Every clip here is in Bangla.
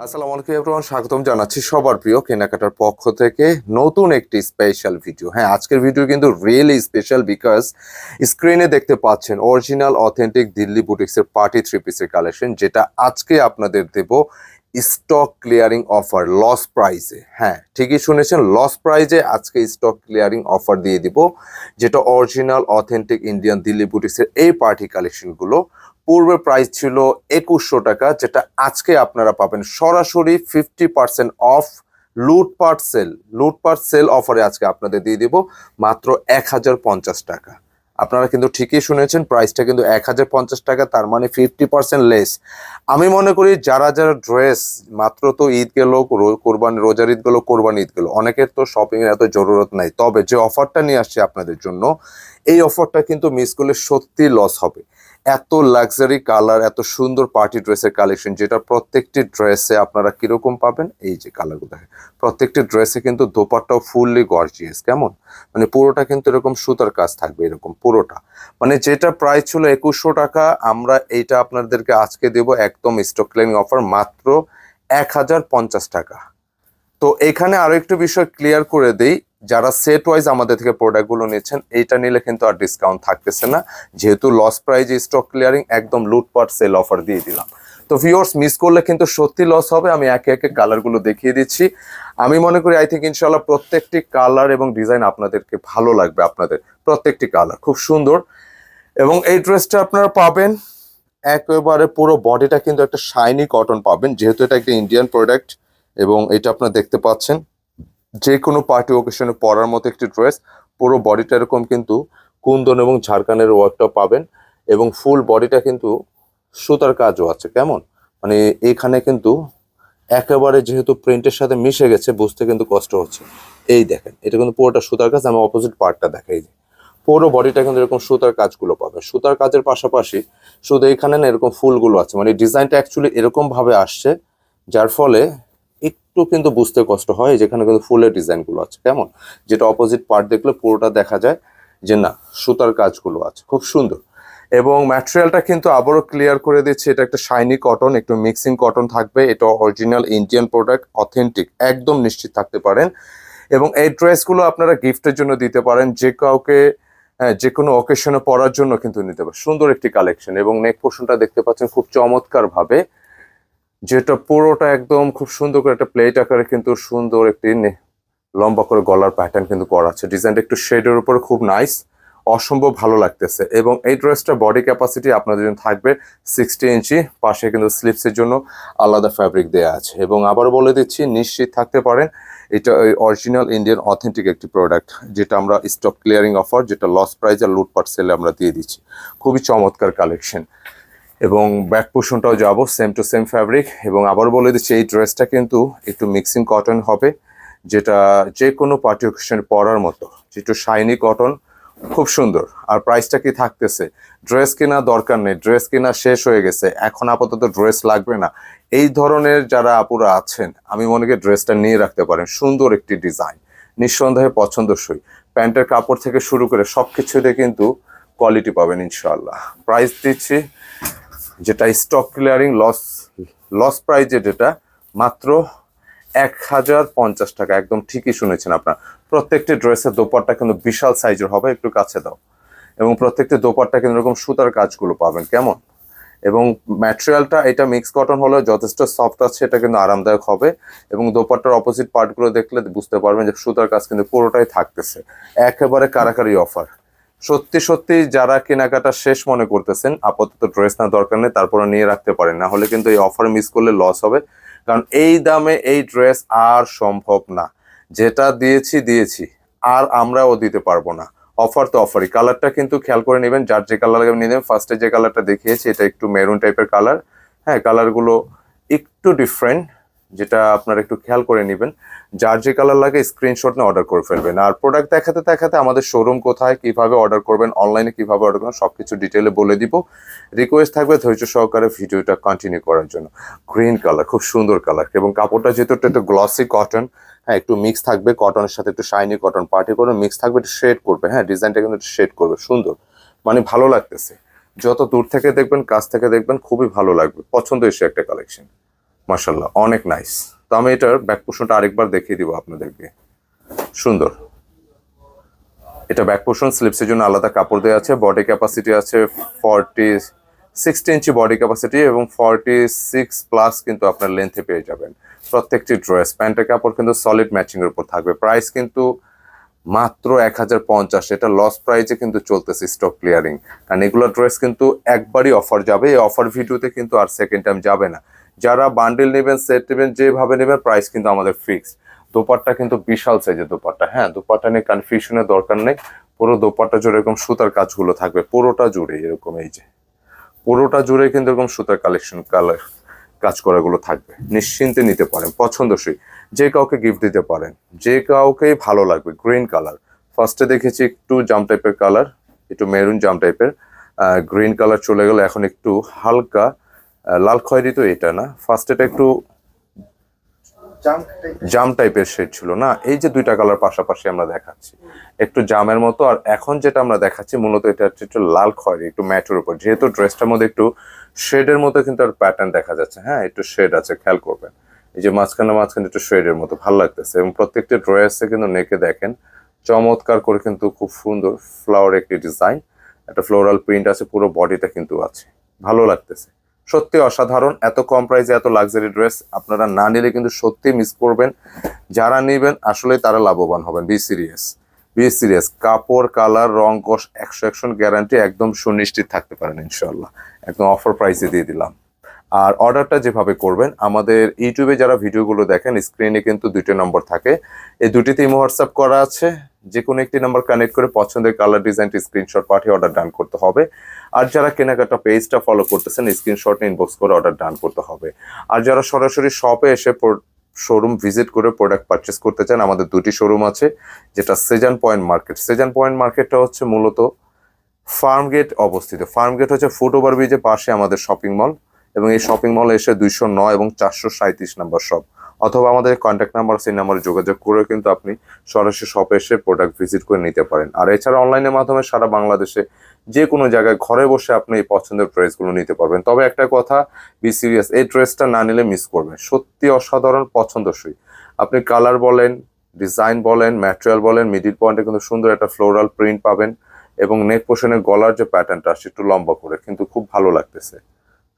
আসসালামু আলাইকুম এভরিওয়ান স্বাগতম জানাচ্ছি সবার প্রিয় কেনাকাটার পক্ষ থেকে নতুন একটি স্পেশাল ভিডিও হ্যাঁ আজকের ভিডিও কিন্তু রিয়েলি স্পেশাল বিকজ স্ক্রিনে দেখতে পাচ্ছেন অরিজিনাল অথেন্টিক দিল্লি বুটিক্সের পার্টি থ্রি পিসের কালেকশন যেটা আজকে আপনাদের দেব স্টক ক্লিয়ারিং অফার লস প্রাইজে হ্যাঁ ঠিকই শুনেছেন লস প্রাইজে আজকে স্টক ক্লিয়ারিং অফার দিয়ে দিব, যেটা অরিজিনাল অথেন্টিক ইন্ডিয়ান দিল্লি বুটিক্সের এই পার্টি কালেকশনগুলো পূর্বে প্রাইস ছিল একুশশো টাকা, যেটা আজকে আপনারা পাবেন। সরাসরি ফিফটি পার্সেন্ট অফ লুটপাট সেল লুটপাট সেল অফারে আজকে আপনাদের দিয়ে দিব মাত্র এক হাজার পঞ্চাশ টাকা। আপনারা কিন্তু ঠিকই শুনেছেন প্রাইসটা কিন্তু এক হাজার পঞ্চাশ টাকা, তার মানে ফিফটি পার্সেন্ট লেস আমি মনে করি যারা যারা ড্রেস মাত্র তো ঈদ গেল কোরবানি, রোজার ঈদ গেলো, কোরবানি ঈদ গেলো, অনেকের তো শপিংয়ের এত জরুরত নাই। তবে যে অফারটা নিয়ে আসছে আপনাদের জন্য, এই অফারটা কিন্তু মিস করলে সত্যি লস হবে। এত লাক্সারি কালার এত সুন্দর পার্টি ড্রেসের কালেকশন যেটা প্রত্যেকটি ড্রেসে আপনারা কীরকম পাবেন? এই যে কালারগুলো দেখেন। প্রত্যেকটি ড্রেসে কিন্তু দোপারটাও ফুললি গর্জিয়াস কেমন? মানে পুরোটা কিন্তু এরকম সুতার কাজ থাকবে, এরকম পুরোটা। মানে যেটা প্রাইস ছিল একুশশো টাকা, আমরা এইটা আপনাদেরকে আজকে দেব একদম স্টক ক্লিনিং অফার মাত্র এক হাজার পঞ্চাশ টাকা। তো এখানে আরও একটু বিষয় ক্লিয়ার করে দেই যারা সেট ওয়াইজ আমাদের থেকে প্রোডাক্টগুলো নিচ্ছেন, এইটা নিলে কিন্তু আর ডিসকাউন্ট থাকতেছে না। যেহেতু লস প্রাইজে স্টক ক্লিয়ারিং একদম লুটপাট সেল অফার দিয়ে দিলাম। তো ভিউয়ার্স মিস করলে কিন্তু সত্যি লস হবে। আমি একে একে কালারগুলো দেখিয়ে দিচ্ছি। আমি মনে করি আই থিঙ্ক ইনশাল্লাহ প্রত্যেকটি কালার এবং ডিজাইন আপনাদেরকে ভালো লাগবে আপনাদের। প্রত্যেকটি কালার খুব সুন্দর। এবং এই ড্রেসটা আপনারা পাবেন, একেবারে পুরো বডিটা কিন্তু একটা শাইনি কটন পাবেন। যেহেতু এটা একটা ইন্ডিয়ান প্রোডাক্ট এবং এটা আপনারা দেখতে পাচ্ছেন। যে কোনো পার্টি ওকেশনে পরার মতো একটি ড্রেস পুরো বডিটা এরকম কিন্তু কুন্দন এবং ঝাড়খানের ওয়ার্কটা পাবেন এবং ফুল বডিটা কিন্তু সুতার কাজও আছে, কেমন? মানে এখানে কিন্তু একেবারে যেহেতু প্রিন্টের সাথে মিশে গেছে, বুঝতে কিন্তু কষ্ট হচ্ছে। এই দেখেন, এটা কিন্তু পুরোটা সুতার কাজ, আমি অপোজিট পার্টটা দেখাই দিই। পুরো বডিটা কিন্তু এরকম সুতার কাজগুলো পাবে সুতার কাজের পাশাপাশি শুধু এখানে না, এরকম ফুলগুলো আছে। মানে ডিজাইনটা অ্যাকচুয়ালি এরকমভাবে আসছে, যার ফলে একটু কিন্তু বুঝতে কষ্ট হয় যেখানে কিন্তু ফুলের ডিজাইনগুলো আছে। কেমন? যেটা অপোজিট পার্ট দেখলে পুরোটা দেখা যায় যে না সুতার কাজগুলো আছে। খুব সুন্দর। এবং ম্যাটেরিয়ালটা কিন্তু আবারও ক্লিয়ার করে দিচ্ছে এটা একটা শাইনি কটন একটু মিক্সিং কটন থাকবে। এটা অরিজিনাল ইন্ডিয়ান প্রোডাক্ট অথেন্টিক একদম নিশ্চিত থাকতে পারেন। এবং এই ড্রেসগুলো আপনারা গিফটের জন্য দিতে পারেন যে কাউকে হ্যাঁ, যে কোনো অকেশনে পরার জন্য কিন্তু নিতে পারেন। সুন্দর একটি কালেকশন এবং নেক পোর্শনটা দেখতে পাচ্ছেন খুব চমৎকার ভাবে যেটা পুরোটা একদম খুব সুন্দর করে একটা প্লেট আকারে কিন্তু সুন্দর একটি লম্বা করে গলার প্যাটার্ন কিন্তু করা আছে। ডিজাইনটা একটু শেডের উপরে খুব নাইস অসম্ভব ভালো লাগতেছে। এবং এই ড্রেসটা বডি ক্যাপাসিটি আপনাদের জন্য থাকবে সিক্সটি ইঞ্চি, পাশে কিন্তু স্লিপসের জন্য আলাদা ফ্যাব্রিক দেওয়া আছে। এবং আবার বলে দিচ্ছি, নিশ্চিত থাকতে পারেন, এটা ওই অরিজিনাল ইন্ডিয়ান অথেন্টিক একটি প্রোডাক্ট যেটা আমরা স্টক ক্লিয়ারিং অফার যেটা লস প্রাইজ আর লুটপাট সেলে আমরা দিয়ে দিচ্ছি। খুবই চমৎকার কালেকশন এবং ব্যাক পোর্শনটাও যাব সেম টু সেম ফ্যাব্রিক এবং আবার বলে দিচ্ছি, এই ড্রেসটা কিন্তু একটু মিক্সিং কটন হবে, যেটা যে কোনো পার্টি অকেশনে পরার মতো, একটু শাইনি কটন খুব সুন্দর। আর প্রাইসটা কি থাকতেছে? ড্রেস কেনা দরকার নেই ড্রেস কেনা শেষ হয়ে গেছে, এখন আপাতত ড্রেস লাগবে না। এই ধরনের যারা আপুরা আছেন, আমি মনে করি ড্রেসটা নিয়ে রাখতে পারেন, সুন্দর একটি ডিজাইন নিঃসন্দেহে পছন্দসই। প্যান্টের কাপড় থেকে শুরু করে সব কিছুতে কিন্তু কোয়ালিটি পাবেন ইনশাল্লাহ প্রাইস দিচ্ছি যেটা স্টক ক্লিয়ারিং লস লস প্রাইজে যেটা, মাত্র এক হাজার পঞ্চাশ টাকা। একদম ঠিকই শুনেছেন আপনার। প্রত্যেকটি ড্রেসের দোপারটা কিন্তু বিশাল সাইজের হবে, একটু কাছে দাও। এবং প্রত্যেকটি দোপারটা কিন্তু এরকম সুতার কাজগুলো পাবেন, কেমন? এবং ম্যাটেরিয়ালটা এটা মিক্স কটন হলে যথেষ্ট সফট আছে, এটা কিন্তু আরামদায়ক হবে। এবং দোপাট্টার অপোজিট পার্টগুলো দেখলে বুঝতে পারবেন যে সুতার কাজ কিন্তু পুরোটাই থাকতেছে। একেবারে কারাকারি অফার সত্যি সত্যি যারা কেনাকাটা শেষ মনে করতেছেন, আপাতত ড্রেস না দরকার নেই তারপরে নিয়ে রাখতে পারেন। না হলে কিন্তু এই অফার মিস করলে লস হবে। কারণ এই দামে এই ড্রেস আর সম্ভব না। যেটা দিয়েছি দিয়েছি। আর আমরাও দিতে পারব না। অফার তো অফারই। কালারটা কিন্তু খেয়াল করে নেবেন। যার যে কালার নিয়ে নেবেন ফার্স্টে যে কালারটা দেখিয়েছি, এটা একটু মেরুন টাইপের কালার। হ্যাঁ কালারগুলো একটু ডিফারেন্ট যেটা আপনারা একটু খেয়াল করে নেবেন, যার যে কালার লাগে স্ক্রিনশট নিয়ে অর্ডার করে ফেলবেন। আর প্রোডাক্ট দেখাতে দেখাতে আমাদের শোরুম কোথায়, কীভাবে অর্ডার করবেন অনলাইনে কীভাবে অর্ডার করবেন, সবকিছু ডিটেলে বলে দিব। রিকোয়েস্ট থাকবে ধৈর্য সহকারে ভিডিওটা কন্টিনিউ করার জন্য। গ্রিন কালার খুব সুন্দর কালার এবং কাপড়টা যেহেতু একটু একটু গ্লসি কটন হ্যাঁ একটু মিক্স থাকবে কটনের সাথে একটু শাইনি কটন পার্টি করে মিক্স থাকবে, একটু শেড করবে হ্যাঁ ডিজাইনটা কিন্তু একটু শেড করবে, সুন্দর। মানে ভালো লাগতেছে। যত দূর থেকে দেখবেন, কাছ থেকে দেখবেন, খুবই ভালো লাগবে। পছন্দ এসে একটা কালেকশন মার্শাল্লাহ অনেক নাইস তো আমি এটার ব্যাক পোর্শনটা আরেকবার দেখিয়ে দিব আপনাদেরকে। সুন্দর। এটা ব্যাক পোর্শন স্লিপসের জন্য আলাদা কাপড় দেওয়া আছে বডি ক্যাপাসিটি আছে forty sixty inch body capacity এবং ফর্টি সিক্স প্লাস কিন্তু আপনার লেন্থে পেয়ে যাবেন। প্রত্যেকটি ড্রেস প্যান্টের কাপড় কিন্তু সলিড ম্যাচিং এর উপর থাকবে। প্রাইস কিন্তু মাত্র এক হাজার পঞ্চাশ, এটা লস প্রাইজে কিন্তু চলতেছে স্টক ক্লিয়ারিং কারণ এগুলো ড্রেস কিন্তু একবারই অফার যাবে, এই অফার ভিডিওতে কিন্তু আর সেকেন্ড টাইম যাবে না। যারা বান্ডেল নেবেন সেট নেবেন, যেভাবে নেবেন প্রাইস কিন্তু আমাদের ফিক্সড দোপাট্টা কিন্তু বিশাল সাইজের দোপাট্টা। হ্যাঁ দোপাট্টা নিয়ে কনফিউশনের দরকার নেই। পুরো দোপাট্টা জুড়ে এরকম সুতার কাজগুলো থাকবে। পুরোটা জুড়ে এরকম এই যে। পুরোটা জুড়ে কিন্তু এরকম সুতার কালেকশন কালার কাজ করাগুলো থাকবে। নিশ্চিন্তে নিতে পারেন, পছন্দসই। যে কাউকে গিফট দিতে পারেন, যে কাউকেই ভালো লাগবে গ্রিন কালার ফার্স্টে দেখেছি একটু জাম টাইপের কালার একটু মেরুন জাম টাইপের গ্রিন কালার চলে গেল, এখন একটু হালকা লাল খয়েরি তো এটা না? ফার্স্ট এটা একটু জাম টাইপের শেড ছিল না? এই যে দুইটা কালার পাশাপাশি আমরা দেখাচ্ছি। একটু জামের মতো, আর এখন যেটা আমরা দেখাচ্ছি মূলত এটা হচ্ছে একটু লাল খয়েরি, একটু ম্যাটের উপর। যেহেতু ড্রেসটার মধ্যে একটু শেডের মতো কিন্তু আর প্যাটার্ন দেখা যাচ্ছে। হ্যাঁ একটু শেড আছে, খেয়াল করবেন। এই যে মাঝখানে মাঝখানে একটু শেডের মতো, ভালো লাগতেছে। এবং প্রত্যেকটি ড্রেসে কিন্তু নেকে দেখেন, চমৎকার করে কিন্তু খুব সুন্দর ফ্লাওয়ার একটি ডিজাইন একটা ফ্লোরাল প্রিন্ট আছে, পুরো বডিটা কিন্তু আছে। ভালো লাগতেছে। সত্যি অসাধারণ, এত কম প্রাইসে এত লাক্সারি ড্রেস আপনারা না নিলে কিন্তু সত্যি মিস করবেন। যারা নেবেন আসলে তারা লাভবান হবেন। বি সিরিয়াস বি সিরিয়াস কাপড় কালার রং কষ একশো একশো গ্যারান্টি একদম সুনিশ্চিত থাকতে পারেন ইনশাল্লাহ একদম অফার প্রাইসে দিয়ে দিলাম। আর অর্ডারটা যেভাবে করবেন, আমাদের ইউটিউবে যারা ভিডিওগুলো দেখেন স্ক্রিনে কিন্তু দুটো নম্বর থাকে। এই দুটিতে ইমো হোয়াটসঅ্যাপ করা আছে। যে কোনো একটি নাম্বার কানেক্ট করে পছন্দের কালার ডিজাইনটি স্ক্রিনশট পাঠিয়ে অর্ডার ডান করতে হবে। আর যারা কেনাকাটা পেজটা ফলো করতেছেন স্ক্রিনশট ইনবক্স করে অর্ডার ডান করতে হবে। আর যারা সরাসরি শপে এসে শোরুম ভিজিট করে প্রোডাক্ট পারচেস করতে চান, আমাদের দুটি শোরুম আছে, যেটা Sezan point market Sezan point মার্কেটটা হচ্ছে মূলত ফার্ম গেট অবস্থিত। ফার্ম গেট হচ্ছে ফুট ওভার ব্রিজের পাশে আমাদের শপিং মল এবং এই শপিং মলে এসে দুইশো নয় এবং চারশো সাঁত্রিশ নাম্বার শপ অথবা আমাদের কন্ট্যাক্ট নাম্বার সেই নাম্বারে যোগাযোগ করে কিন্তু আপনি সরাসরি শপে এসে প্রোডাক্ট ভিজিট করে নিতে পারেন। আর এছাড়া অনলাইনের মাধ্যমে সারা বাংলাদেশে যে কোনো জায়গায় ঘরে বসে আপনি এই পছন্দের ড্রেসগুলো নিতে পারবেন। তবে একটা কথা বি সিরিয়াস এই ড্রেসটা না নিলে মিস করবেন। সত্যি অসাধারণ, পছন্দসই। আপনি কালার বলেন ডিজাইন বলেন ম্যাটেরিয়াল বলেন মিডিল পয়েন্টে কিন্তু সুন্দর একটা ফ্লোরাল প্রিন্ট পাবেন এবং নেক পোর্শনের গলার যে প্যাটার্নটা আসছে একটু লম্বা করে, কিন্তু খুব ভালো লাগতেছে।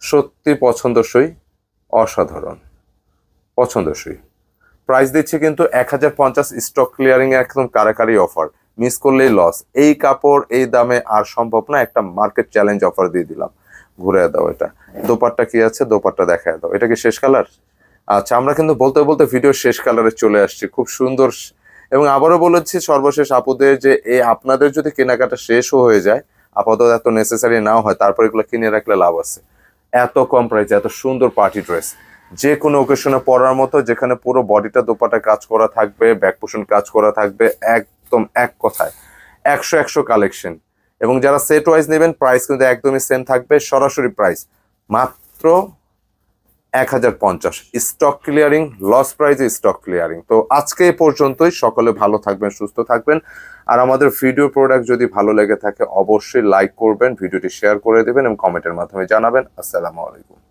সত্যি পছন্দসই, অসাধারণ। পছন্দসই প্রাইস দিচ্ছে কিন্তু এক হাজার পঞ্চাশ স্টক ক্লিয়ারিং একদম কারাকারি অফার মিস করলেই লস এই কাপড়, এই দামে আর সম্ভব না একটা মার্কেট চ্যালেঞ্জ অফার দিয়ে দিলাম। ঘুরে দাও এটা। দোপাট্টা কি আছে? দোপাট্টা দেখায় দাও। এটা কি শেষ কালার আচ্ছা আমরা কিন্তু বলতে বলতে ভিডিও শেষ কালারে চলে আসছি। খুব সুন্দর এবং আবারও বলেছি সর্বশেষ আপুদের যে এই আপনাদের যদি কেনাকাটা শেষও হয়ে যায়, আপাতত এত নেসেসারি নাও হয়, তারপর এগুলো কিনে রাখলে লাভ আছে। এত কম প্রাইসে এত সুন্দর পার্টি ড্রেস যে কোনো ওকেশনে পরার মতো, যেখানে পুরো বডিটা দোপাটা কাজ করা থাকবে ব্যাক পোষণ কাজ করা থাকবে, একদম এক কথায়, একশো একশো কালেকশন এবং যারা সেট ওয়াইজ নেবেন প্রাইস কিন্তু একদমই সেম থাকবে, সরাসরি প্রাইস মাত্র এক হাজার পঞ্চাশ। স্টক ক্লিয়ারিং লস প্রাইজে স্টক ক্লিয়ারিং তো আজকে এ পর্যন্তই। সকলে ভালো থাকবেন, সুস্থ থাকবেন। আর আমাদের ভিডিও প্রোডাক্ট যদি ভালো লেগে থাকে, অবশ্যই লাইক করবেন ভিডিওটি শেয়ার করে দেবেন এবং কমেন্টের মাধ্যমে জানাবেন। আসসালামু আলাইকুম।